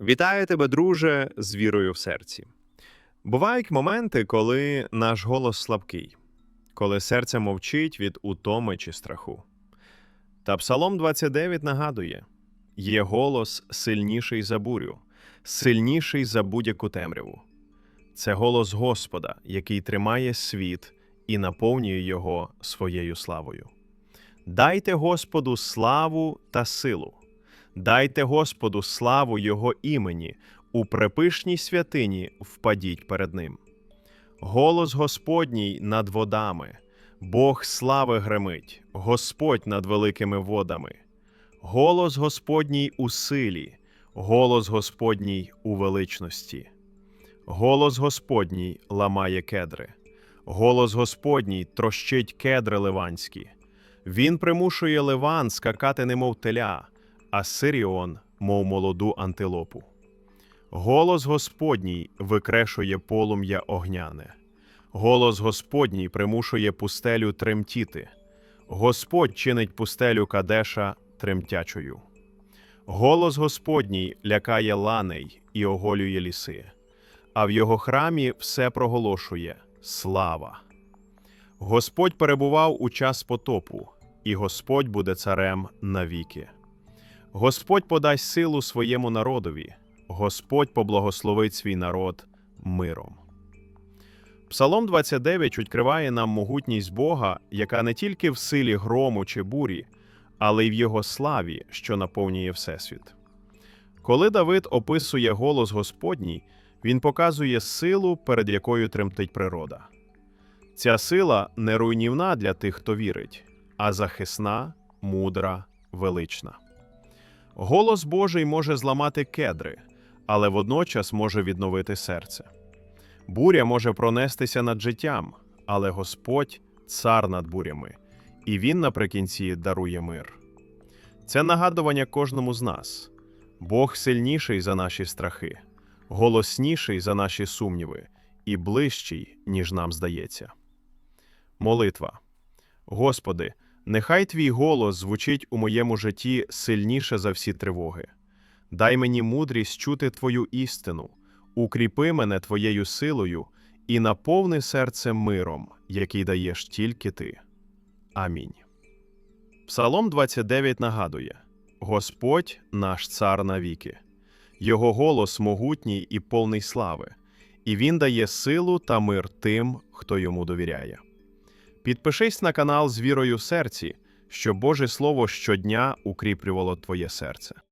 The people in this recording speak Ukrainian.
Вітаю тебе, друже, з вірою в серці. Бувають моменти, коли наш голос слабкий, коли серце мовчить від утоми чи страху. Та Псалом 29 нагадує: є голос сильніший за бурю, сильніший за будь-яку темряву. Це голос Господа, який тримає світ і наповнює його своєю славою. Дайте Господу славу та силу. Дайте Господу славу Його імені, у препишній святині впадіть перед Ним. Голос Господній над водами, Бог слави гремить, Господь над великими водами. Голос Господній у силі, голос Господній у величності. Голос Господній ламає кедри, голос Господній трощить кедри ливанські. Він примушує ливан скакати, немов теля, а Сиріон, мов молоду антилопу. Голос Господній викрешує полум'я огняне. Голос Господній примушує пустелю тремтіти. Господь чинить пустелю Кадеша тремтячою. Голос Господній лякає ланей і оголює ліси, а в його храмі все проголошує слава. Господь перебував у час потопу, і Господь буде царем навіки. Господь подасть силу своєму народові, Господь поблагословить свій народ миром. Псалом 29 відкриває нам могутність Бога, яка не тільки в силі грому чи бурі, але й в його славі, що наповнює Всесвіт. Коли Давид описує голос Господній, він показує силу, перед якою тремтить природа. Ця сила не руйнівна для тих, хто вірить, а захисна, мудра, велична. Голос Божий може зламати кедри, але водночас може відновити серце. Буря може пронестися над життям, але Господь цар над бурями, і Він наприкінці дарує мир. Це нагадування кожному з нас. Бог сильніший за наші страхи, голосніший за наші сумніви і ближчий, ніж нам здається. Молитва. Господи, Нехай твій голос звучить у моєму житті сильніше за всі тривоги. Дай мені мудрість чути Твою істину, укріпи мене Твоєю силою і наповни серце миром, який даєш тільки Ти. Амінь. Псалом 29 нагадує: Господь наш цар навіки, Його голос могутній і повний слави, і Він дає силу та мир тим, хто йому довіряє. Підпишись на канал з вірою серці, щоб Боже Слово щодня укріплювало твоє серце.